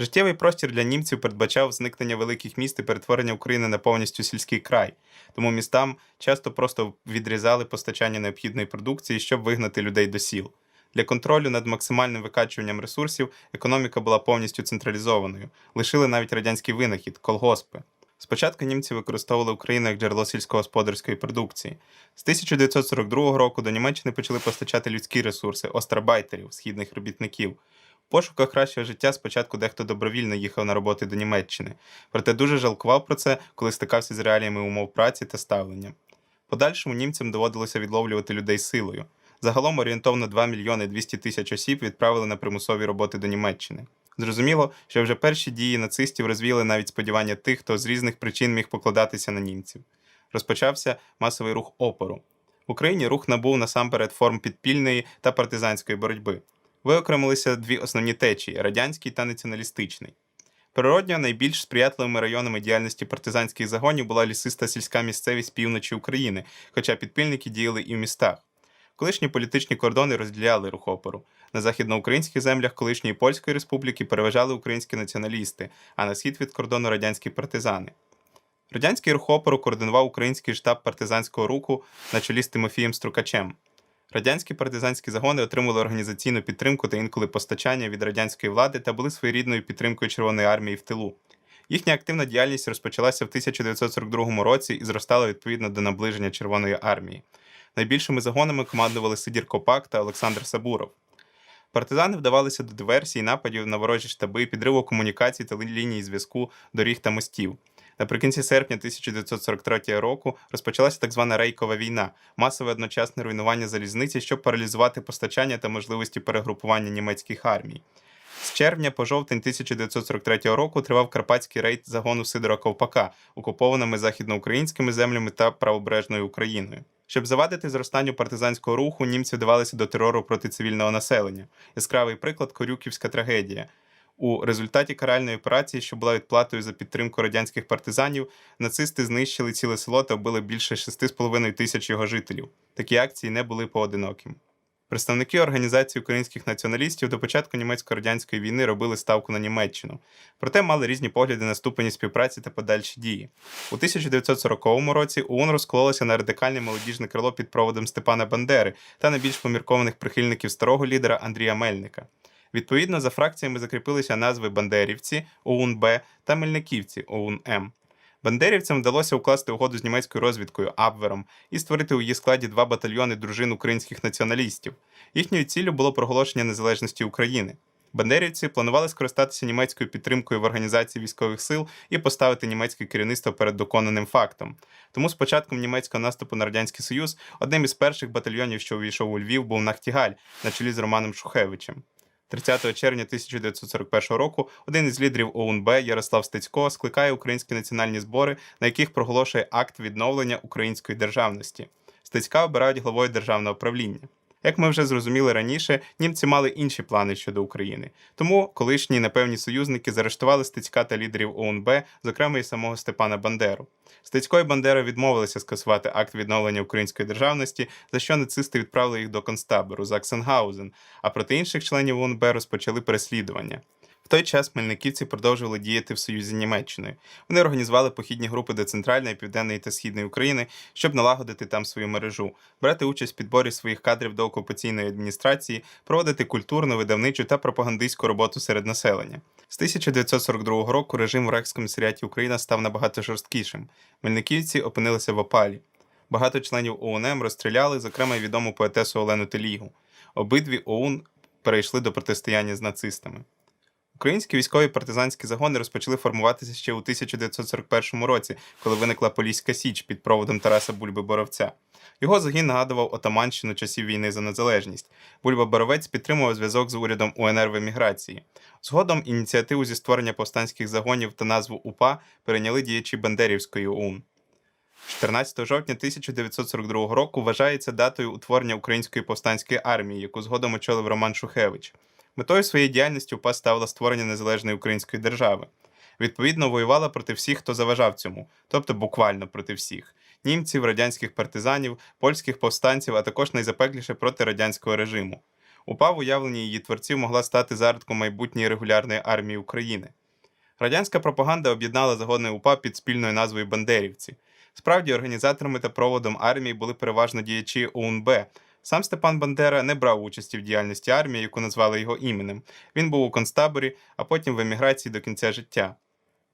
Життєвий простір для німців передбачав зникнення великих міст і перетворення України на повністю сільський край, тому містам часто просто відрізали постачання необхідної продукції, щоб вигнати людей до сіл. Для контролю над максимальним викачуванням ресурсів економіка була повністю централізованою. Лишили навіть радянський винахід колгоспи. Спочатку німці використовували Україну як джерело сільськогосподарської продукції. З 1942 року до Німеччини почали постачати людські ресурси острабайтерів, східних робітників. Пошуках кращого життя спочатку дехто добровільно їхав на роботи до Німеччини, проте дуже жалкував про це, коли стикався з реаліями умов праці та ставлення. Подальшому німцям доводилося відловлювати людей силою. Загалом орієнтовно 2 мільйони 200 тисяч осіб відправили на примусові роботи до Німеччини. Зрозуміло, що вже перші дії нацистів розвіяли навіть сподівання тих, хто з різних причин міг покладатися на німців. Розпочався масовий рух опору. В Україні рух набув насамперед форм підпільної та партизанської боротьби. Виокремилися дві основні течії радянський та націоналістичний. Природньо найбільш сприятливими районами діяльності партизанських загонів була лісиста сільська місцевість півночі України, хоча підпільники діяли і в містах. Колишні політичні кордони розділяли рух опору. На західноукраїнських землях колишньої Польської республіки переважали українські націоналісти, а на схід від кордону радянські партизани. Радянський рух опору координував український штаб партизанського руху на чолі з Тимофієм Струкачем. Радянські партизанські загони отримали організаційну підтримку та інколи постачання від радянської влади та були своєрідною підтримкою Червоної армії в тилу. Їхня активна діяльність розпочалася в 1942 році і зростала відповідно до наближення Червоної армії. Найбільшими загонами командували Сидір Копак та Олександр Сабуров. Партизани вдавалися до диверсій, нападів на ворожі штаби, підриву комунікацій та лінії зв'язку, доріг та мостів. Наприкінці серпня 1943 року розпочалася так звана рейкова війна, масове одночасне руйнування залізниці, щоб паралізувати постачання та можливості перегрупування німецьких армій. З червня по жовтень 1943 року тривав карпатський рейд загону Сидора Ковпака, окупованими західноукраїнськими землями та правобережною Україною. Щоб завадити зростанню партизанського руху, німці вдавалися до терору проти цивільного населення. Яскравий приклад Корюківська трагедія. У результаті каральної операції, що була відплатою за підтримку радянських партизанів, нацисти знищили ціле село та вбили більше 6,5 тисяч його жителів. Такі акції не були поодиноким. Представники організації українських націоналістів до початку німецько-радянської війни робили ставку на Німеччину, проте мали різні погляди на ступені співпраці та подальші дії. У 1940 році ОУН розкололося на радикальне молодіжне крило під проводом Степана Бандери та найбільш поміркованих прихильників старого лідера Андрія Мельника. Відповідно, за фракціями закріпилися назви Бандерівці ОУН-Б та Мельниківці ОУН-М. Бандерівцям вдалося укласти угоду з німецькою розвідкою Абвером і створити у її складі два батальйони дружин українських націоналістів. Їхньою ціллю було проголошення незалежності України. Бандерівці планували скористатися німецькою підтримкою в організації військових сил і поставити німецьке керівництво перед доконаним фактом. Тому з початком німецького наступу на радянський союз одним із перших батальйонів, що увійшов у Львів, був Нахтігаль на чолі з Романом Шухевичем. 30 червня 1941 року один із лідерів ОУН-Б Ярослав Стецько скликає українські національні збори, на яких проголошує акт відновлення української державності. Стецька обирають главою державного правління. Як ми вже зрозуміли раніше, німці мали інші плани щодо України. Тому колишні непевні союзники заарештували Стецька та лідерів ОУН-Б, зокрема і самого Степана Бандеру. Стецько і Бандера відмовилися скасувати акт відновлення української державності, за що нацисти відправили їх до концтабору Заксенгаузен, а проти інших членів ОУН-Б розпочали переслідування. Той час мельниківці продовжували діяти в союзі Німеччиною. Вони організували похідні групи до центральної, південної та східної України, щоб налагодити там свою мережу, брати участь в підборі своїх кадрів до окупаційної адміністрації, проводити культурну, видавничу та пропагандистську роботу серед населення. З 1942 року режим в Рейхскомісаріаті Україна став набагато жорсткішим. Мельниківці опинилися в опалі. Багато членів ОУН розстріляли, зокрема відому поетесу Олену Телігу. Обидві ОУН перейшли до протистояння з нацистами. Українські військові партизанські загони розпочали формуватися ще у 1941 році, коли виникла Поліська Січ під проводом Тараса Бульби Боровця. Його загін нагадував Отаманщину часів війни за незалежність. Бульба Боровець підтримував зв'язок з урядом УНР в еміграції. Згодом ініціативу зі створення повстанських загонів та назву УПА перейняли діячі Бандерівської ОУН. 14 жовтня 1942 року вважається датою утворення Української повстанської армії, яку згодом очолив Роман Шухевич. Метою своєї діяльності УПА ставила створення незалежної української держави. Відповідно, воювала проти всіх, хто заважав цьому, тобто буквально проти всіх німців, радянських партизанів, польських повстанців, а також найзапекліше проти радянського режиму. УПА в уявленні її творців могла стати зародком майбутньої регулярної армії України. Радянська пропаганда об'єднала загони УПА під спільною назвою Бандерівці. Справді, організаторами та проводом армії були переважно діячі ОУНБ. Сам Степан Бандера не брав участі в діяльності армії, яку назвали його іменем. Він був у концтаборі, а потім в еміграції до кінця життя.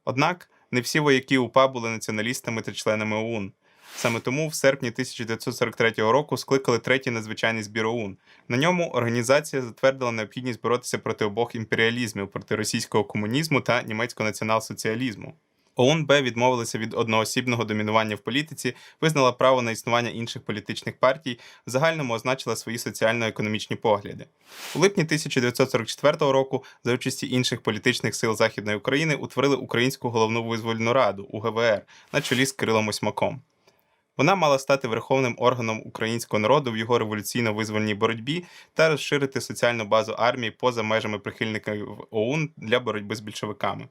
Однак не всі вояки УПА були націоналістами та членами ОУН. Саме тому в серпні 1943 року скликали третій надзвичайний збір ОУН. На ньому організація затвердила необхідність боротися проти обох імперіалізмів, проти російського комунізму та німецького націонал-соціалізму. ОУН відмовилася від одноосібного домінування в політиці, визнала право на існування інших політичних партій, в загальному означила свої соціально-економічні погляди. У липні 1944 року, за участі інших політичних сил Західної України, утворили Українську головну визвольну раду УГВР на чолі з Кирилом Осьмаком. Вона мала стати верховним органом українського народу в його революційно-визвольній боротьбі та розширити соціальну базу армії поза межами прихильників ОУН для боротьби з більшовиками.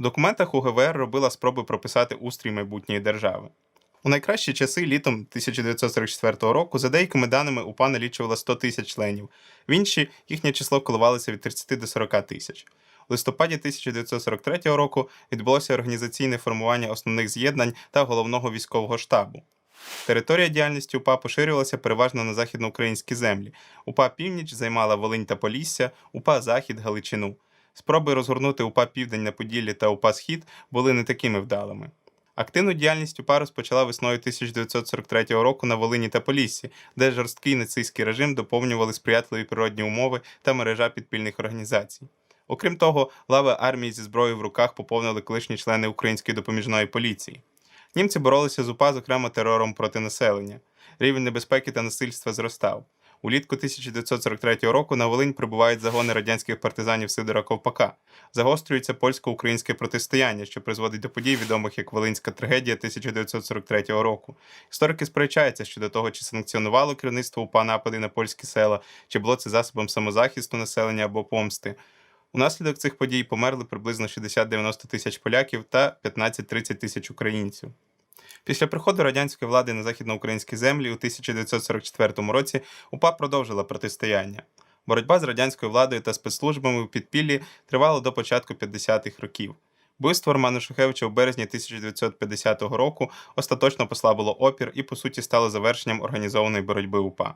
У документах УГВР робила спроби прописати устрій майбутньої держави. У найкращі часи літом 1944 року, за деякими даними, УПА налічувала 100 тисяч членів, в інші їхнє число коливалося від 30 до 40 тисяч. У листопаді 1943 року відбулося організаційне формування основних з'єднань та головного військового штабу. Територія діяльності УПА поширювалася переважно на західноукраїнські землі. УПА Північ займала Волинь та Полісся, УПА Захід Галичину. Спроби розгорнути УПА Південь на Поділлі та УПА Схід були не такими вдалими. Активну діяльність УПА розпочала весною 1943 року на Волині та Поліссі, де жорсткий нацистський режим доповнювали сприятливі природні умови та мережа підпільних організацій. Окрім того, лави армії зі зброєю в руках поповнили колишні члени української допоміжної поліції. Німці боролися з УПА, зокрема, терором проти населення. Рівень небезпеки та насильства зростав. Улітку 1943 року на Волинь прибувають загони радянських партизанів Сидора Ковпака. Загострюється польсько-українське протистояння, що призводить до подій, відомих як Волинська трагедія 1943 року. Історики сперечаються щодо того, чи санкціонувало керівництво УПА напади на польські села, чи було це засобом самозахисту населення або помсти. Унаслідок цих подій померли приблизно 60-90 тисяч поляків та 15-30 тисяч українців. Після приходу радянської влади на західноукраїнські землі у 1944 році УПА продовжила протистояння. Боротьба з радянською владою та спецслужбами у підпіллі тривала до початку 50-х років. Вбивство Романа Шухевича у березні 1950 року остаточно послабило опір і, по суті, стало завершенням організованої боротьби УПА.